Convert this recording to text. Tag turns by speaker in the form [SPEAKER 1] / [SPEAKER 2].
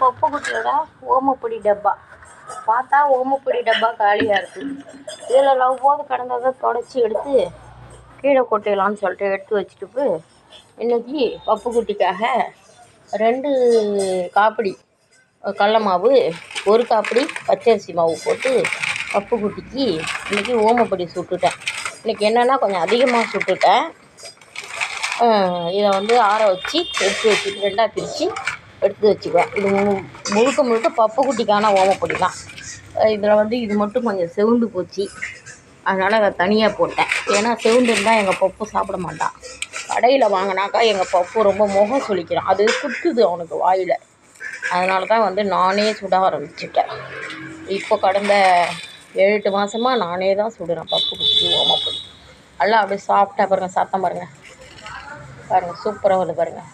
[SPEAKER 1] பப்பு குட்டியோட ஓமப்பொடி டப்பா. பார்த்தா ஓமப்பொடி டப்பா காலியாக இருக்குது இதில் லவ் போது கிடந்ததை தொடச்சி எடுத்து கீழே கொட்டிடலான்னு சொல்லிட்டு எடுத்து வச்சுட்டு இன்றைக்கி பப்பு குட்டிக்காக ரெண்டு காப்பிடி கடல மாவு ஒரு காப்பிடி பச்சரிசி மாவு போட்டு பப்பு குட்டிக்கு இன்றைக்கி ஓமப்பொடி சுட்டுட்டேன். இன்றைக்கி என்னென்னா கொஞ்சம் அதிகமாக சுட்டுட்டேன். இதை வந்து ஆற வச்சு எடுத்து வச்சுட்டு ரெண்டாக பிரித்து எடுத்து வச்சுக்குவேன். இது மு- முழுக்க முழுக்க பப்பு குட்டிக்கான ஓமப்பொடி தான் இதில் வந்து இது மட்டும் கொஞ்சம் செவுண்டு போச்சு. அதனால் அதை தனியாக போட்டேன். ஏன்னா செவுண்டு இருந்தால் எங்கள் பப்பு சாப்பிட மாட்டான். கடையில் வாங்கினாக்கா எங்கள் பப்பு ரொம்ப முகம் சுளிக்கிறான். அது குத்துது அவனுக்கு வாயில். அதனால தான் வந்து நானே சுட ஆரம்பிச்சிட்டேன். இப்போ கடந்த ஏழு எட்டு மாதமாக நானே தான் சுடுறேன் பப்பு குட்டிக்கு ஓமப்பொடி. நல்லா அப்படியே சாப்பிட்டா பாருங்கள் சத்தம் பாருங்கள் பாருங்கள் சூப்பராக வருது பாருங்கள்